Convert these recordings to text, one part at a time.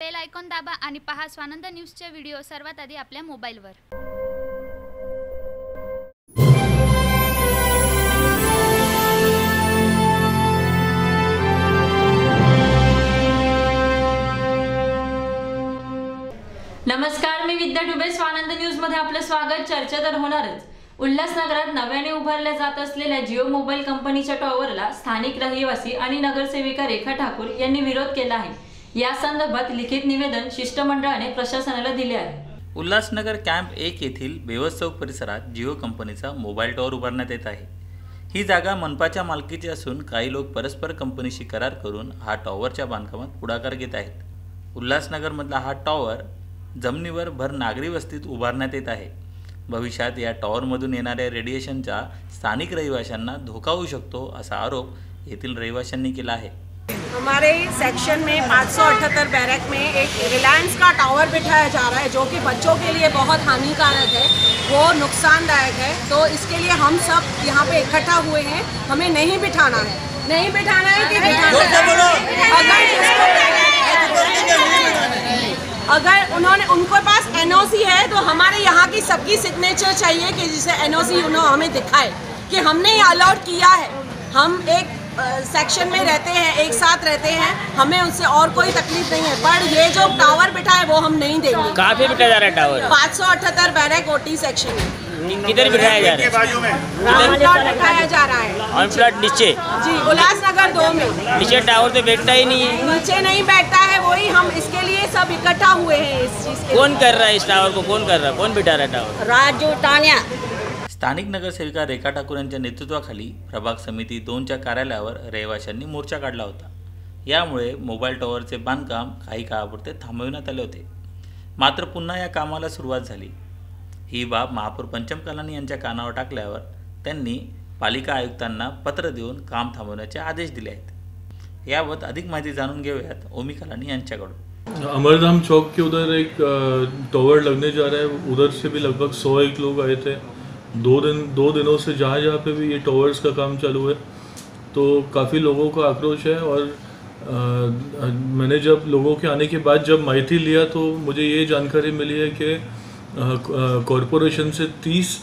Bell icon दाबा आणि पहा स्वानंद न्यूजचे व्हिडिओ सर्वात आधी आपल्या मोबाईलवर. नमस्कार मी विद्या डुबे स्वानंद न्यूजमध्ये आपलं स्वागत. चर्चा तर होणारच. उल्हासनगरात नव्याने उभारल्या जात असलेल्या जिओ मोबाईल कंपनीच्या टॉवरला स्थानिक रहिवासी आणि नगरसेविका रेखा ठाकूर यांनी विरोध केला आहे. या संदर्भात लिखित निवेदन शिष्टमंडळाने प्रशासनाला दिले आहे. उल्हासनगर कॅम्प एक येथील बेवस चौक परिसरात जिओ कंपनीचा मोबाईल टॉवर उभारण्यात येत आहे. ही जागा मनपाच्या मालकीची असून काही लोक परस्पर कंपनीशी करार करून हा टॉवरच्या बांधकामात पुढाकार घेत आहेत. उल्हासनगरमधला हा टॉवर जमिनीवर भर नागरी वस्तीत उभारण्यात येत आहे. भविष्यात या टॉवरमधून येणाऱ्या रेडिएशनचा स्थानिक रहिवाशांना धोका होऊ शकतो असा आरोप येथील रहिवाशांनी केला आहे. हमारे सेक्शन में 578 बैरक में एक रिलायंस का टावर बिठाया जा रहा है जो कि बच्चों के लिए बहुत हानिकारक है वो नुकसानदायक है। तो इसके लिए हम सब यहाँ पे इकट्ठा हुए हैं हमें नहीं बिठाना है। नहीं बिठाना है कि बिठाना है? अगर जिसको अगर उन्होंने उनके पास एनओसी है तो हमारे यहाँ की सबकी सिग्नेचर चाहिए कि जिसे एनओसी उन्होंने हमें दिखाए कि हमने ये अलाउड किया है। हम एक सेक्शन में रहते हैं एक साथ रहते हैं हमें उनसे और कोई तकलीफ़ नहीं है। पर ये जो टावर बिठा है वो हम नहीं देंगे। कहाँ पे बिठाया जा रहा है टावर पाँच सौ अठहत्तर बैरक ओटी सेक्शन में किधर बिठाया जा रहा है? बिठाया जा रहा है। ऑन प्लॉट नीचे? जी उल्लासनगर दो में। नीचे टावर तो बैठता ही नहीं है। नीचे नहीं बैठता है वही हम इसके लिए सब इकट्ठा हुए हैं इस चीज़ कौन कर रहा है इस टावर को? कौन कर रहा है? कौन बिठा रहा है टावर राजू तानिया। स्थानिक नगरसेविका रेखा ठाकूर यांच्या नेतृत्वाखाली प्रभाग समिती दोनच्या कार्यालयावर रहिवाशांनी मोर्चा काढला होता. यामुळे मोबाईल टॉवरचे बांधकाम काही काळापुरते थांबविण्यात आले होते. मात्र पुन्हा या कामाला सुरुवात झाली. ही बाब महापौर पंचम कलानी यांच्या कानावर टाकल्यावर त्यांनी पालिका आयुक्तांना पत्र देऊन काम थांबवण्याचे आदेश दिले आहेत. याबाबत अधिक माहिती जाणून घेऊयात ओमी कलानी यांच्याकडून. अमरधाम चौक के उधर एक टॉवर लगने जा रहा है. उधर से भी लगभग सौ एक लोग आए थे. दो दिन दो दिनों से जहाँ जहाँ पे भी ये टॉवर्स का काम चालू है तो काफ़ी लोगों का आक्रोश है और अ, मैंने जब लोगों के आने के बाद जब माहिती लिया तो मुझे ये जानकारी मिली है कि कॉरपोरेशन से तीस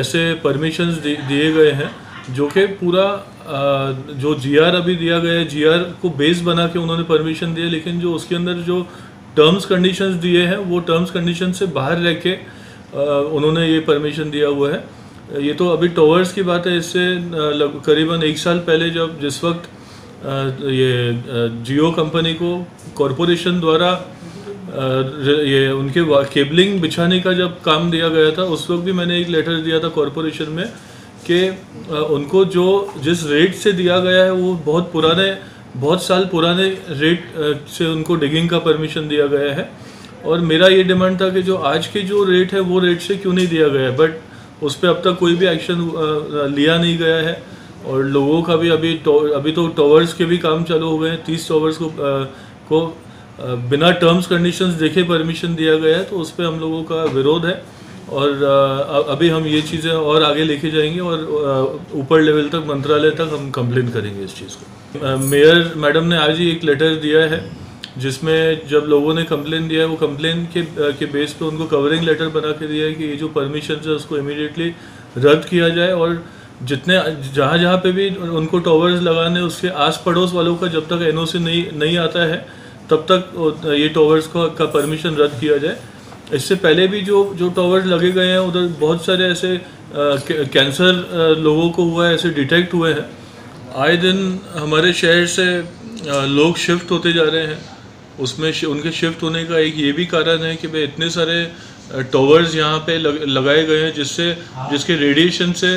ऐसे परमिशंस दिए गए हैं जो कि पूरा अ, जो जीआर अभी दिया गया है जीआर को बेस बना के उन्होंने परमिशन दिया लेकिन जो उसके अंदर जो टर्म्स कंडीशंस दिए हैं वो टर्म्स कंडीशन से बाहर रह के उन्होंने ये परमिशन दिया हुआ है। ये तो अभी टॉवर्स की बात है, इससे करीबन एक साल पहले जब जिस वक्त ये जियो कंपनी को कॉरपोरेशन द्वारा ये उनके केबलिंग बिछाने का जब काम दिया गया था, उस वक्त भी मैंने एक लेटर दिया था कॉरपोरेशन में कि उनको जो जिस रेट से दिया गया है, वो बहुत पुराने, बहुत साल पुराने रेट से उनको डिगिंग का परमिशन दिया गया है। और मेरा ये डिमांड था कि जो आज के जो रेट है वो रेट से क्यों नहीं दिया गया है? बट उस पर अब तक कोई भी एक्शन लिया नहीं गया है। और लोगों का भी अभी टॉ- अभी तो टॉवर्स के भी काम चालू हो गए हैं। तीस टॉवर्स को अ, को अ, बिना टर्म्स कंडीशंस देखे परमिशन दिया गया है तो उस पर हम लोगों का विरोध है। और अ, अभी हम ये चीज़ें और आगे लेके जाएँगे और ऊपर लेवल तक मंत्रालय तक हम कंप्लेन करेंगे इस चीज़ को। मेयर मैडम ने आज ही एक लेटर दिया है। जिसमें जब लोगों ने कंप्लेन दिया है, वो कंप्लेन के के बेस पे उनको कवरिंग लेटर बना के दिया है कि ये जो परमिशन है, उसको इमीडिएटली रद्द किया जाए और जितने, जहाँ जहाँ पे भी उनको टॉवर्स लगाने, उसके आस पड़ोस वालों का जब तक एनओसी नहीं नहीं आता है, तब तक ये टॉवर्स को, का परमिशन रद्द किया जाए। इससे पहले भी जो जो टॉवर्स लगे गए हैं, उधर बहुत सारे ऐसे कैंसर लोगों को हुआ है, ऐसे डिटेक्ट हुए हैं। आए दिन हमारे शहर से लोग शिफ्ट होते जा रहे हैं। उसमें उनके शिफ्ट होने का एक ये भी कारण है कि भाई इतने सारे टॉवर्स यहाँ पे लग, लगाए गए हैं जिससे जिसके रेडिएशन से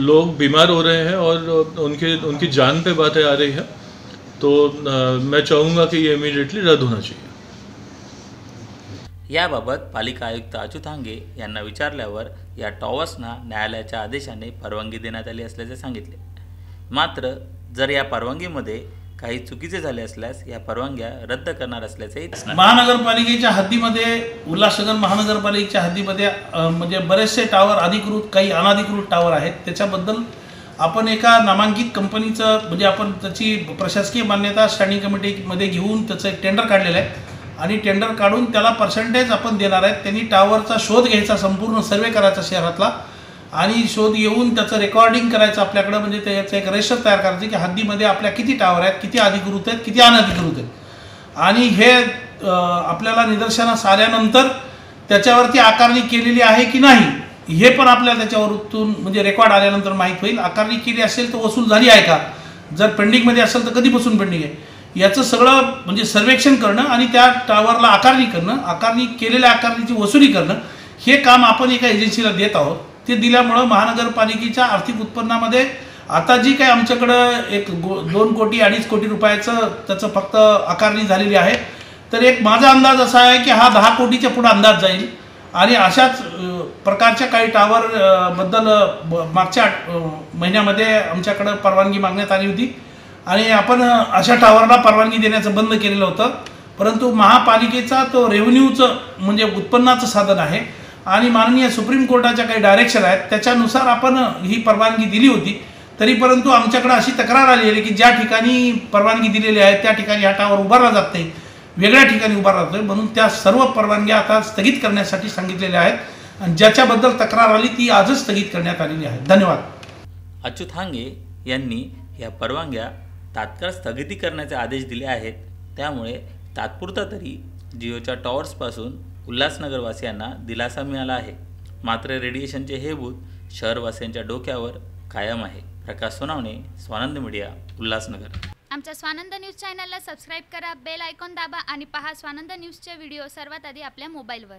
लोग बीमार हो रहे हैं और उनके उनकी जान पे बातें आ रही है। तो अ, मैं चाहूँगा कि ये इमीडिएटली रद्द होना चाहिए। याबाबत पालिका आयुक्त अच्युत हांगे यांना विचारल्यावर या टॉवर्सना न्यायालयाच्या आदेशाने परवानगी देण्यात आली असल्याचे सांगितले. मात्र जर या परवानगीमध्ये काही चुकीचे झाले असल्यास या परवानग्या रद्द करणार असल्याचे महानगरपालिकेच्या हद्दीमध्ये उल्हासनगर महानगरपालिकेच्या हद्दीमध्ये म्हणजे बरेचसे टावर अधिकृत काही अनाधिकृत टावर आहेत. त्याच्याबद्दल आपण एका नामांकित कंपनीचं म्हणजे आपण त्याची प्रशासकीय मान्यता स्टँडिंग कमिटीमध्ये घेऊन त्याचं एक टेंडर काढलेलं आहे. आणि टेंडर काढून त्याला पर्सेंटेज आपण देणार आहेत. त्यांनी टावरचा शोध घ्यायचा संपूर्ण सर्वे करायचा शहरातला. आणि शोध येऊन त्याचं रेकॉर्डिंग करायचं आपल्याकडं म्हणजे त्याचं एक रेशर तयार करायचं की हद्दीमध्ये आपल्या किती टावर आहेत किती अधिकृत आहेत किती अनधिकृत आहेत. आणि हे आपल्याला निदर्शनास आल्यानंतर त्याच्यावरती आकारणी केलेली आहे की नाही हे पण आपल्याला त्याच्यावरतून म्हणजे रेकॉर्ड आल्यानंतर माहीत होईल. आकारणी केली असेल तर वसूल झाली आहे का? जर पेंडिंगमध्ये असेल तर कधीपासून पेंडिंग आहे? याचं सगळं म्हणजे सर्वेक्षण करणं आणि त्या टावरला आकारणी करणं आकारणी केलेल्या आकारणीची वसुली करणं हे काम आपण एका एजन्सीला देत आहोत. ते दिल्यामुळं महानगरपालिकेच्या आर्थिक उत्पन्नामध्ये आता जी काय आमच्याकडं एक गो दोन कोटी अडीच कोटी रुपयाचं त्याचं फक्त आकारणी झालेली आहे. तर एक माझा अंदाज असा आहे की हा दहा कोटीच्या पुढं अंदाज जाईल. आणि अशाच प्रकारच्या काही टावर बद्दल ब- मागच्या आठ- महिन्यामध्ये आमच्याकडं परवानगी मागण्यात आली होती. आणि आपण अशा टावरला परवानगी देण्याचं बंद केलेलं होतं. परंतु महापालिकेचा तो रेव्हन्यूचं म्हणजे उत्पन्नाचं साधन आहे. आणि माननीय सुप्रीम कोर्टाच्या काही डायरेक्शन आहेत त्याच्यानुसार आपण ही परवानगी दिली होती. तरी परंतु आमच्याकडे अशी तक्रार आली आहे की ज्या ठिकाणी परवानगी दिलेली आहे त्या ठिकाणी हाटावर उभारला जात नाही. वेगळ्या ठिकाणी उभारला जातोय. म्हणून त्या सर्व परवानग्या आता स्थगित करण्यासाठी सांगितलेल्या आहेत. आणि ज्याच्याबद्दल तक्रार आली ती आजच स्थगित करण्यात आलेली आहे. धन्यवाद. अच्युत हांगे यांनी या परवानग्या तात्काळ स्थगिती करण्याचे आदेश दिले आहेत. त्यामुळे तात्पुरता तरी जिओच्या टॉवर्सपासून उल्हासनगरवासियांना दिलासा मिळाला आहे. मात्र रेडिएशनचे हे भूत शहरवासियांच्या डोक्यावर कायम आहे. प्रकाश सोनावणे स्वानंद मीडिया उल्हासनगर. आमच्या स्वानंद न्यूज चॅनलला सबस्क्राईब करा बेल आयकॉन दाबा आणि पहा स्वानंद न्यूजचे व्हिडिओ सर्वात आधी आपल्या मोबाईलवर.